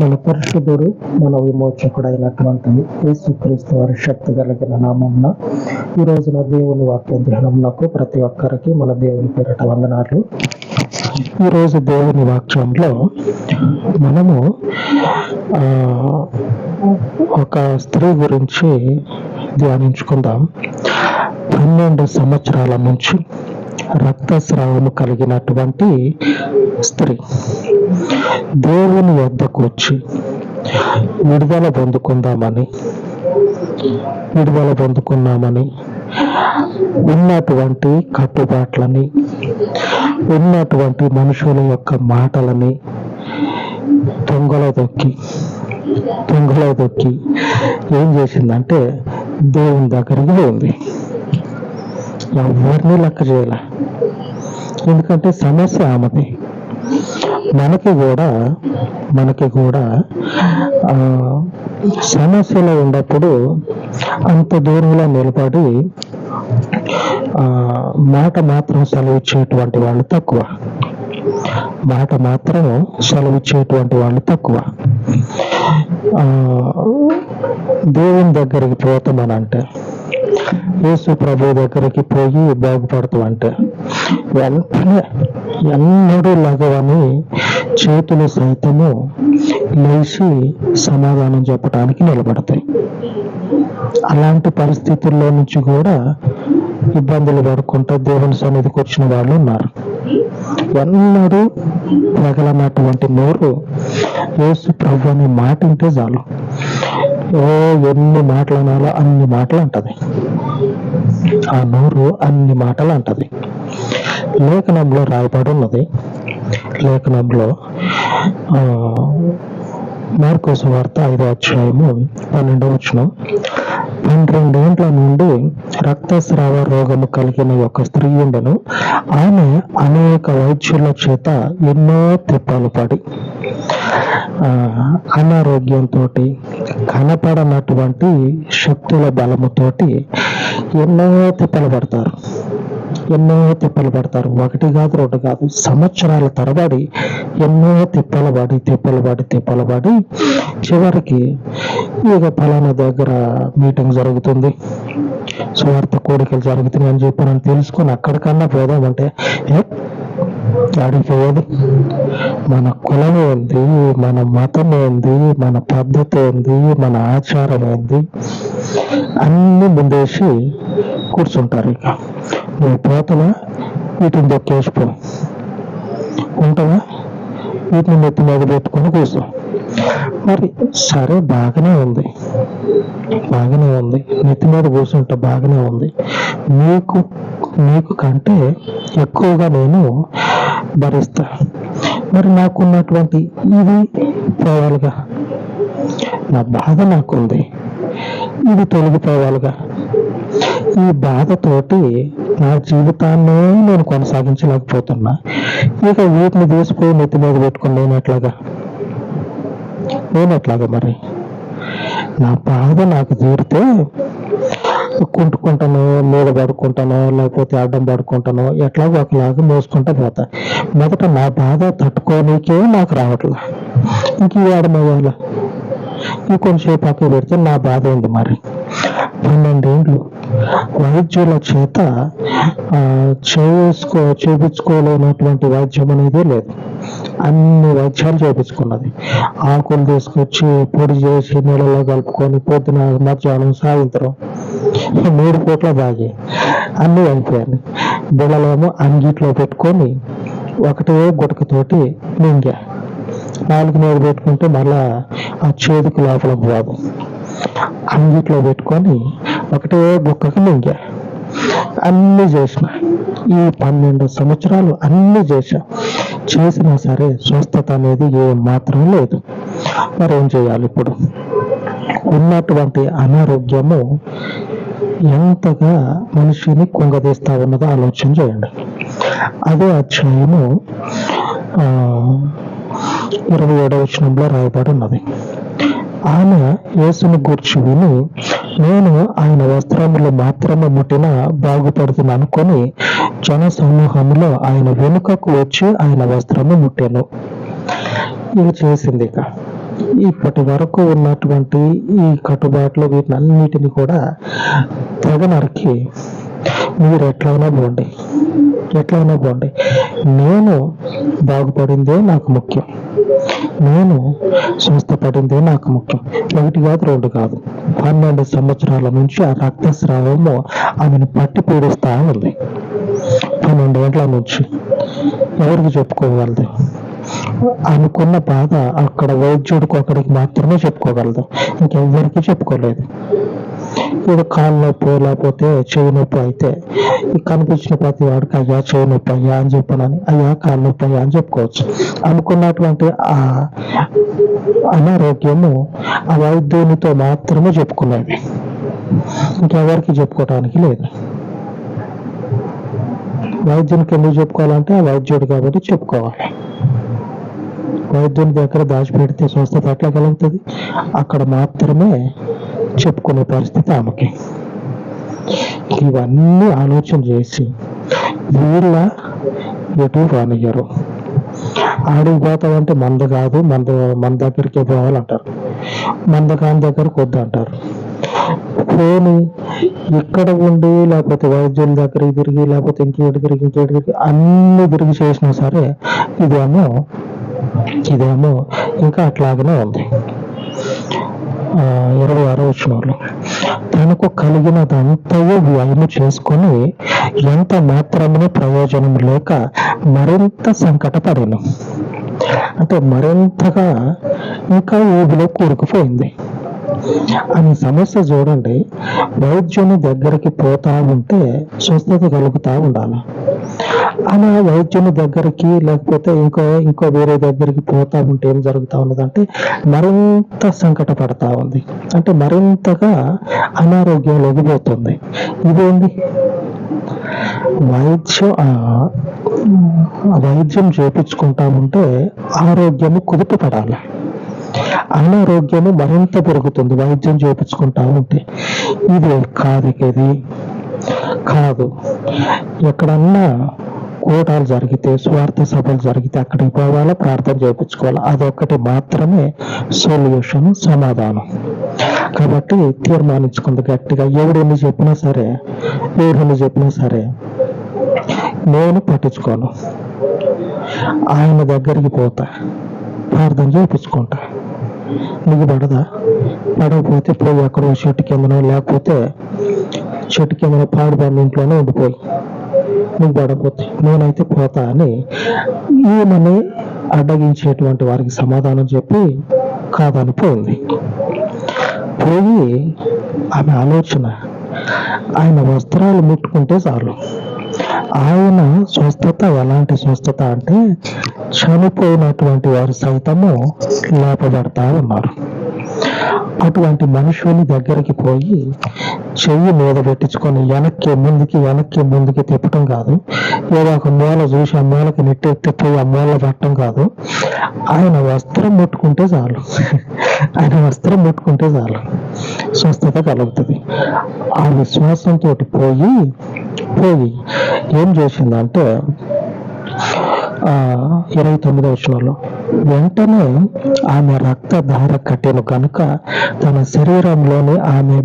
మన పరిశుద్ధుడు మన విమోచకుడైనటువంటి యేసుక్రీస్తు వారి శక్తి కలిగిన నామమున ఈ రోజున దేవుని వాక్య ధ్యానమునకు ప్రతి ఒక్కరికి మన దేవుని పేరట వందనాలు. ఈ రోజు దేవుని వాక్యంలో మనము ఒక స్త్రీ గురించి ధ్యానించుకుందాం. పన్నెండు సంవత్సరాల నుంచి రక్తస్రావము కలిగినటువంటి స్త్రీ దేవుని వద్దకు వచ్చి విడుదల పొందుకుందామని విడుదల పొందుకున్నామని ఉన్నటువంటి కట్టుబాట్లని ఉన్నటువంటి మనుషుల యొక్క మాటలని దొంగలో దొక్కి దొంగలో దొక్కి ఏం చేసిందంటే దేవుని దగ్గరికి పోయింది. ఎవరిని లెక్క చేయాల? ఎందుకంటే సమస్య ఆమెది. మనకి కూడా మనకి కూడా ఆ, సమస్యలో ఉన్నప్పుడు అంత దూరంలో నిలబడి ఆ, మాట మాత్రం సెలవిచ్చేటువంటి వాళ్ళు తక్కువ. మాట మాత్రం సెలవిచ్చేటువంటి వాళ్ళు తక్కువ. ఆ, దేవుని దగ్గరికి పోతామనంటే యేసు ప్రభు దగ్గరికి పోయి బాగుపడతాం అంటే వెంటనే ఎన్నడూ లగవని చేతులు సైతము లేచి సమాధానం చెప్పడానికి నిలబడతాయి. అలాంటి పరిస్థితుల్లో నుంచి కూడా ఇబ్బందులు పడుకుంటూ దేవుని సన్నిధికి వచ్చిన వాళ్ళు ఉన్నారు. ఎన్నడూ రగలనటువంటి నోరు యేసు ప్రభు అనే మాట ఉంటే చాలు. ఓ ఎన్ని మాటలు అనాలో అన్ని మాటలు అంటది ఆ నోరు అన్ని మాటలు అంటది లేఖనంలో రాయబడి ఉన్నది లేఖనంలో ఆ, మార్కోసు వార్త ఐదో అధ్యాయము పన్నెండవ వచనం. పన్నెండేండ్ల నుండి రక్తస్రావ రోగము కలిగిన ఒక స్త్రీ ఉండను. ఆమె అనేక వైద్యుల చేత ఎన్నో తిప్పలు పడి అనారోగ్యంతో కనపడనటువంటి శక్తుల బలముతోటి ఎన్నో తిప్పలు పడతారు. ఎన్నో తిప్పలు పడతారు. ఒకటి కాదు రెండు కాదు. సంవత్సరాల తరబడి ఎన్నో తిప్పలు పడి తిప్పలు పడి తిప్పలు పడి చివరికి ఇక ఫలానా దగ్గర మీటింగ్ జరుగుతుంది. స్వార్థ కోరికలు జరుగుతున్నాయి అని చెప్పి మనం తెలుసుకొని అక్కడికన్నా పోదామంటే ఆడిపోయేది మన కులం ఏంది? మన మతం ఏంది? మన పద్ధతి ఏంది? మన ఆచారం ఏంది? అన్ని ముందేసి కూర్చుంటారు ఇక. నువ్వు పోతవా? వీటిని దొక్కేసిపో ఉంటావా? వీటిని నెత్తి మీద పెట్టుకుని కూర్చో. మరి సరే బాగానే ఉంది. బాగానే ఉంది. నెత్తి మీద కూర్చుంటే బాగానే ఉంది. మీకు మీకు కంటే ఎక్కువగా నేను భరిస్తా. మరి నాకున్నటువంటి ఇది పోవాలిగా. నా బాధ నాకుంది. ఇది తొలగిపోవాలిగా. ఈ బాధతోటి నా జీవితాన్ని నేను కొనసాగించలేకపోతున్నా. ఇక వీటిని తీసిపోయి నెత్తి మీద పెట్టుకుని నేను ఎట్లాగా నేను ఎట్లాగా మరి? నా బాధ నాకు తీరితే కుంటుకుంటాను మీద పడుకుంటాను లేకపోతే అడ్డం పడుకుంటాను ఎట్లాగో ఒకలాగా మోసుకుంటా పోతా. మొదట నా బాధ తట్టుకోనికే నాకు రావట్లేదు ఇంక ఈ ఆడమయ్యాల? ఈ కొంచెంసేపు పెడితే నా బాధ ఏంది మరి? పన్నెండేండ్లు వైద్యుల చేత చేసుకో చేపించుకోలేనటువంటి వైద్యం అనేది లేదు. అన్ని వైద్యాలు చేపించుకున్నది. ఆకులు తీసుకొచ్చి పొడి చేసి నీళ్ళలో కలుపుకొని పొద్దున మధ్యాహ్నం సాయంత్రం మూడు పూట్ల బాగి అన్ని అయిపోయాయి. బిళ్ళలేమో అంగిట్లో పెట్టుకొని ఒకటే గుటకతోటి మింగా. నాలుగు నీరు పెట్టుకుంటే మళ్ళా ఆ చేతికి లోపల పోదు. అన్నిట్లో పెట్టుకొని ఒకటే బుక్కకి మింగా. అన్ని చేసిన ఈ పన్నెండు సంవత్సరాలు అన్ని చేశా చేసినా సరే స్వస్థత అనేది ఏ మాత్రం లేదు. మరి ఏం చేయాలి ఇప్పుడు? ఉన్నటువంటి అనారోగ్యము ఎంతగా మనిషిని కుంగదీస్తా ఉన్నదో ఆలోచన చేయండి. అదే అధ్యాయము ఆ, ఇరవై ఏడవ వచనంలో రాయబడి ఉన్నది. ఆమె యేసును గూర్చి విని నేను ఆయన వస్త్రములు మాత్రమే ముట్టిన బాగుపడుతుంది అనుకొని జన సమూహంలో ఆయన వెనుకకు వచ్చి ఆయన వస్త్రము ముట్టాను. ఇది చేసింది ఇక. ఇప్పటి వరకు ఉన్నటువంటి ఈ కట్టుబాట్లు వీటినన్నిటిని కూడా తెగ నరికి మీరు ఎట్లయినా పోండి ఎట్లయినా పోండి నేను బాగుపడిందే నాకు ముఖ్యం. నేను స్వస్థపడిందే నాకు ముఖ్యం. ఒకటి కాదు రెండు కాదు. పన్నెండు సంవత్సరాల నుంచి ఆ రక్తస్రావము ఆమెను పట్టి పీడిస్తా ఉంది. పన్నెండు గంటల నుంచి. ఎవరికి చెప్పుకోగలదు? అనుకున్న బాధ అక్కడ వైద్యుడికి ఒకడికి మాత్రమే చెప్పుకోగలదు. ఇంకెవ్వరికి చెప్పుకోలేదు. ఇప్పుడు కాళ్ళ నొప్పి లేకపోతే చెవి నొప్పి అయితే కనిపించిన ప్రతి వాడికి అయ్యా చెవి నొప్పి అయ్యా అని చెప్పనని అయ్యా కాళ్ళ నొప్పి అయ్యా అని చెప్పుకోవచ్చు. అనుకున్నటువంటి ఆ అనారోగ్యము ఆ వైద్యునితో మాత్రమే చెప్పుకునేది. ఇంకెవరికి చెప్పుకోవటానికి లేదు. వైద్యునికి ఎందుకు చెప్పుకోవాలంటే ఆ వైద్యుడు కాబట్టి చెప్పుకోవాలి. వైద్యుని దగ్గర దాచిపెడితే స్వస్థత ఎట్లా కలుగుతుంది? అక్కడ మాత్రమే చెప్పుకునే పరిస్థితి ఆమెకి. ఇవన్నీ ఆలోచన చేసి వీళ్ళ ఎటు రానియ్యరు. ఆడికి పోతామంటే మంద కాదు మంద మన దగ్గరికే పోవాలంటారు. మంద కాని దగ్గరకు వద్దంటారు. పోని ఇక్కడ ఉండి లేకపోతే వైద్యుల దగ్గరికి తిరిగి లేకపోతే ఇంకేటి తిరిగి ఇంకేటి తిరిగి అన్ని తిరిగి చేసినా సరే ఇదేమో ఇదేమో ఇంకా అట్లాగనే ఉంది. ఇరవై ఆరో వచ్చిన తనకు కలిగినదంతయు వ్యయము చేసుకొని ఎంత మాత్రమే ప్రయోజనం లేక మరింత సంకటపడను. అంటే మరింతగా ఇంకా ఊబిలో కూరుకుపోయింది. అని సమస్య చూడండి వైద్యుని దగ్గరికి పోతా ఉంటే స్వస్థత కలుగుతా ఉండాలి. అలా వైద్యుని దగ్గరికి లేకపోతే ఇంకో ఇంకో వేరే దగ్గరికి పోతా ఉంటే ఏం జరుగుతా ఉన్నదంటే మరింత సంకట పడతా ఉంది. అంటే మరింతగా అనారోగ్యం పోతుంది ఇదేంది? వైద్యం వైద్యం చేపించుకుంటా ఉంటే ఆరోగ్యము కుదుపు పడాలి అనారోగ్యము మరింత పెరుగుతుంది వైద్యం చేపించుకుంటా ఉంటే. ఇది కాదు ఇది కాదు. ఎక్కడన్నా కూటాలు జరిగితే స్వార్థ సభలు జరిగితే అక్కడికి పోవాలా? ప్రార్థన చేయించుకోవాలి? అదొక్కటి మాత్రమే సొల్యూషన్ సమాధానం. కాబట్టి తీర్మానించుకుంది గట్టిగా. ఎవడెన్ని చెప్పినా సరే ఎవరెన్ని చెప్పినా సరే నేను పట్టించుకోను. ఆయన దగ్గరికి పోతా. ప్రార్థన చేయించుకుంటా. నీకు పడదా? పడకపోతే పోయి అక్కడ చెట్టు కిందనో లేకపోతే చెట్టు కిందనో పాడుబడిన ఇంట్లోనే ఉండిపోయి. నువ్వు పడపోతే నేనైతే పోతా అని ఈమెని అడ్డగించేటువంటి వారికి సమాధానం చెప్పి కాదని పోయింది పోయి ఆమె ఆలోచన ఆయన వస్త్రాలు ముట్టుకుంటే చాలు. ఆయన స్వస్థత ఎలాంటి స్వస్థత అంటే చనిపోయినటువంటి వారు సైతము లేపబడతా ఉన్నారు. అటువంటి మనుషుని దగ్గరికి పోయి చెయ్యి మీద పెట్టించుకొని వెనక్కి ముందుకి వెనక్కి ముందుకి తిప్పటం కాదు. ఏదో ఒక మూల చూసి ఆ మూలకి నెట్టెత్తి పోయి ఆ మూల పెట్టడం కాదు. ఆయన వస్త్రం ముట్టుకుంటే చాలు. ఆయన వస్త్రం ముట్టుకుంటే చాలు. స్వస్థత కలుగుతుంది. ఆ విశ్వాసంతో పోయి పోయి ఏం చేసిందంటే ఇరవై తొమ్మిదో వచనంలో వెంటనే ఆమె రక్తధార కట్టెను కనుక తన శరీరంలోని ఆమె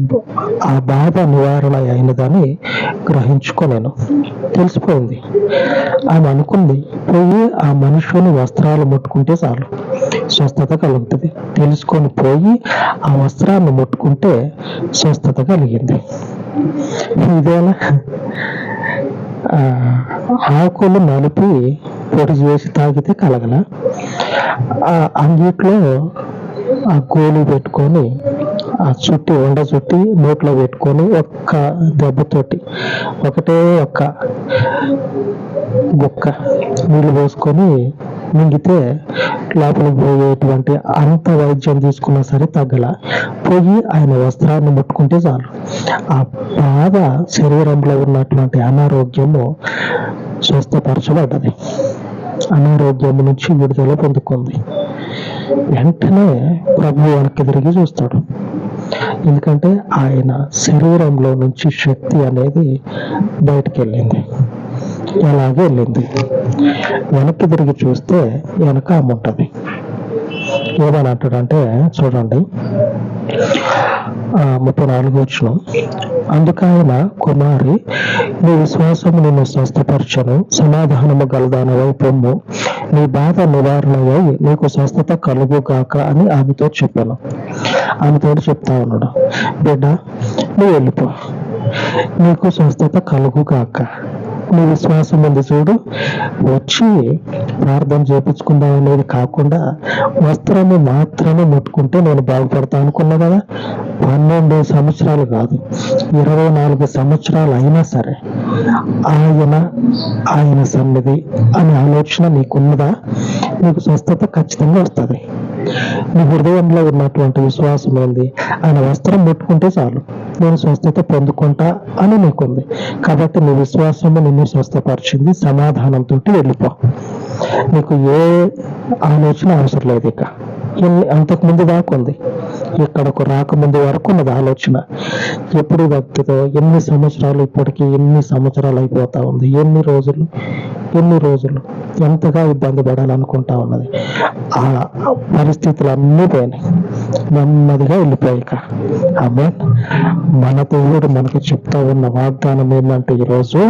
ఆ బాధ నివారణ అయినదని గ్రహించుకోలేను తెలిసిపోయింది. ఆమె అనుకుంది పోయి ఆ మనుషుని వస్త్రాలు ముట్టుకుంటే చాలు. స్వస్థత కలుగుతుంది. తెలుసుకొని పోయి ఆ వస్త్రాన్ని ముట్టుకుంటే స్వస్థత కలిగింది. ఇదేనా ఆకులు నలిపి పొడి చేసి తాగితే కలగల. ఆ అంగిట్లో ఆ గోలు పెట్టుకొని ఆ చుట్టి ఉండ చుట్టి నోట్లో పెట్టుకొని ఒక్క దెబ్బతోటి ఒకటే ఒక్క గుక్క నీళ్ళు పోసుకొని మింగితే లోపల పోయేటువంటి అంత వైద్యం తీసుకున్నా సరే తగ్గల. పోయి ఆయన వస్త్రాన్ని ముట్టుకుంటే చాలు. ఆ బాధ శరీరంలో ఉన్నటువంటి అనారోగ్యము స్వస్థపరచబడ్డది. అనారోగ్యం నుంచి విడుదల పొందుకుంది. వెంటనే ప్రభు వెనక్కి తిరిగి చూస్తాడు. ఎందుకంటే ఆయన శరీరంలో నుంచి శక్తి అనేది బయటికి వెళ్ళింది. అలాగే వెళ్ళింది. వెనక్కి తిరిగి చూస్తే వెనక ఆమె ఉంటుంది. ఏమని అంటాడంటే చూడండి ఆ, ముప్పై నాలుగు వచ్చిన. అందుకైన కుమారి నీ విశ్వాసం నిన్ను స్వస్థపరచను. సమాధానము గలదానవై పొమ్ము. నీ బాధ నివారణవై నీకు స్వస్థత కలుగు కాక అని ఆమెతో చెప్పాను. ఆమెతో చెప్తా ఉన్నాడు. బిడ్డ నువ్వు వెళ్ళిపో. నీకు స్వస్థత కలుగు కాక నీ విశ్వాసం ఉంది చూడు. వచ్చి ప్రార్థన చేపించుకుందాం అనేది కాకుండా వస్త్రాన్ని మాత్రమే ముట్టుకుంటే నేను బాగుపడతా అనుకున్నా కదా. పన్నెండు సంవత్సరాలు కాదు ఇరవై నాలుగు సంవత్సరాలు అయినా సరే ఆయన ఆయన సన్నిధి అనే ఆలోచన నీకున్నదా? నీకు స్వస్థత ఖచ్చితంగా వస్తుంది. నీ హృదయంలో ఉన్నటువంటి విశ్వాసం ఏంది? ఆయన వస్త్రం ముట్టుకుంటే చాలు. నేను స్వస్థత పొందుకుంటా అని నీకుంది. కాబట్టి నీ విశ్వాసము నిన్ను స్వస్థపరిచింది సమాధానంతో వెళ్ళిపో. నీకు ఏ ఆలోచన అవసరం లేదు ఇక. అంతకుముందు అంతకు దాకా ఉంది. ఇక్కడకు రాకముందు వరకు ఉన్నది ఆలోచన. ఎప్పుడు భక్తితో ఎన్ని సంవత్సరాలు ఇప్పటికి ఎన్ని సంవత్సరాలు అయిపోతా ఉంది? ఎన్ని రోజులు? ఎన్ని రోజులు? ఎంతగా ఇబ్బంది పడాలనుకుంటా ఉన్నది? ఆ పరిస్థితులు అన్నీ పోయినాయి. నెమ్మదిగా వెళ్ళిపోయాక అమ్మ మన దేవుడు మనకు చెప్తా ఉన్న వాగ్దానం ఏంటంటే ఈరోజు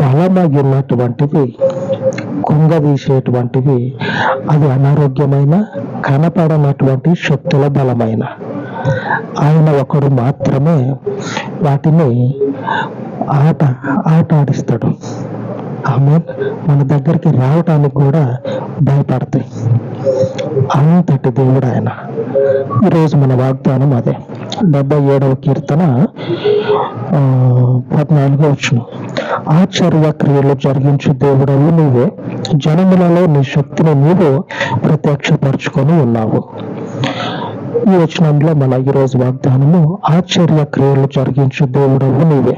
బలమగినటువంటివి కుంగదీసేటువంటివి అది అనారోగ్యమైన కనపడనటువంటి శక్తుల బలమైన. ఆయన ఒకడు మాత్రమే వాటిని ఆట ఆట ఆడిస్తాడు. ఆమె మన దగ్గరికి రావటానికి కూడా భయపడతాయి. అంతటి దేవుడు ఆయన. ఈరోజు మన వాగ్దానం అదే. డెబ్బై ఏడవ కీర్తన ఆ, పద్నాలుగో వచ్చినాం ఆశ్చర్య క్రియలు జరిగించు దేవుడవు నీవే జనములలో నీ శక్తిని నీవు ప్రత్యక్షపరచుకొని ఉన్నావు. ఈ వచనంలో మన ఈరోజు వాగ్దానము ఆశ్చర్య క్రియలు జరిగించు దేవుడవు నీవే.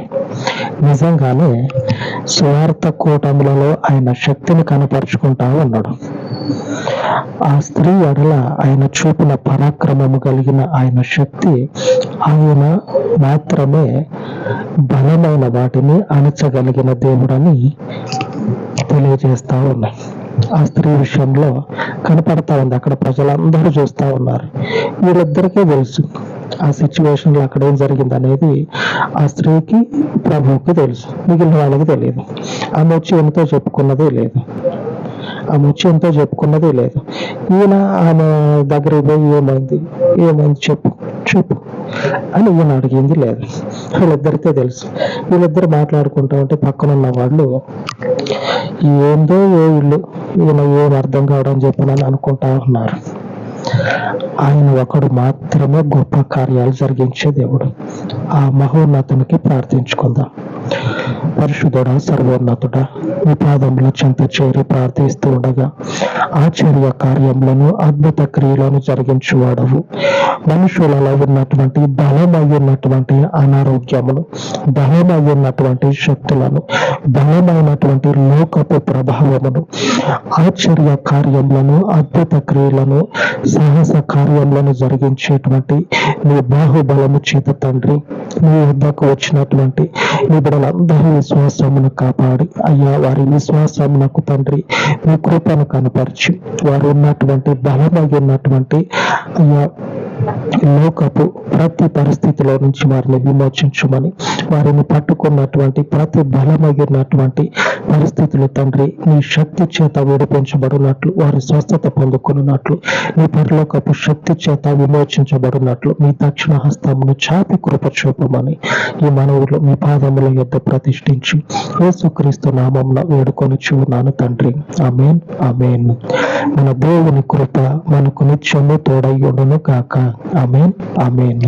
నిజంగానే స్వార్థ కూటములలో ఆయన శక్తిని కనపరుచుకుంటా ఉన్నాడు. ఆ స్త్రీ ఎడల ఆయన చూపిన పరాక్రమము కలిగిన ఆయన శక్తి ఆయన మాత్రమే బలమైన వాటిని అణచగలిగిన దేవుడని తెలియజేస్తా ఉన్నాయి. ఆ స్త్రీ విషయంలో కనపడతా ఉంది. అక్కడ ప్రజలందరూ చూస్తా ఉన్నారు. వీళ్ళిద్దరికీ తెలుసు. ఆ సిచ్యువేషన్లో అక్కడ ఏం జరిగింది అనేది ఆ స్త్రీకి ప్రభువుకి తెలుసు. మిగిలిన వాళ్ళకి తెలియదు. ఆమె వచ్చి ఎంతో చెప్పుకున్నదే లేదు. ఆమె వచ్చి ఎంతో చెప్పుకున్నదే లేదు. ఈయన ఆమె దగ్గర పోయి ఏమైంది? ఏమైంది చెప్పు చెప్పు అని ఈయన అడిగింది లేదు. వీళ్ళిద్దరికే తెలుసు. వీళ్ళిద్దరు మాట్లాడుకుంటూ ఉంటే పక్కన ఉన్న వాళ్ళు ఏందో ఏ ఇల్లు ఈయన ఏం అర్థం కావడం చెప్పనని అనుకుంటా ఉన్నారు. ఆయన ఒకడు మాత్రమే గొప్ప కార్యాలు జరిగించే దేవుడు. ఆ మహోన్నతునికి ప్రార్థించుకుందాం. పరిశుద్ధుడా సర్వోన్నతుడ మీ పాదముల చెంత చేరి ప్రార్థిస్తూ ఉండగా ఆశ్చర్య కార్యములను అద్భుత క్రియలను జరిగించువాడవు. మనుషులలో ఉన్నటువంటి బలమై ఉన్నటువంటి అనారోగ్యములు బలమై ఉన్నటువంటి శక్తులను బలమైనటువంటి లోకపు ప్రభావమును ఆశ్చర్య కార్యములను అద్భుత క్రియలను సాహస కార్యములను జరిగించేటువంటి నీ బాహుబలము చేత తండ్రి నీ వద్దకు వచ్చినటువంటి నీ బిడ్డలందరి విశ్వాసమును కాపాడి. అయ్యా వారి విశ్వాసమునకు తండ్రి మీ కృపను కనపరిచి. వారు ఉన్నటువంటి బలమై ఉన్నటువంటి అయ్యా లోకపు ప్రతి పరిస్థితిలో నుంచి వారిని విమోచించమని వారిని పట్టుకున్నటువంటి ప్రతి బలమై ఉన్నటువంటి పరిస్థితులు తండ్రి నీ శక్తి చేత విడిపించబడినట్లు వారి స్వస్థత పొందుకున్నట్లు నీ పరలోకపు శక్తి చేత విమోచించబడినట్లు మీ దక్షిణ హస్తమును చాపి కృప చూపమని ఈ మనవులు మీ పాదముల యొద్ద ప్రతిష్ఠించి యేసుక్రీస్తు నామంలో వేడుకొని చూన్నాను తండ్రి. అమేన్ అమేన్ మన దేవుని కృప మనకు నిత్యము తోడయ్యుడును కాక ఆమెన్ ఆమెన్.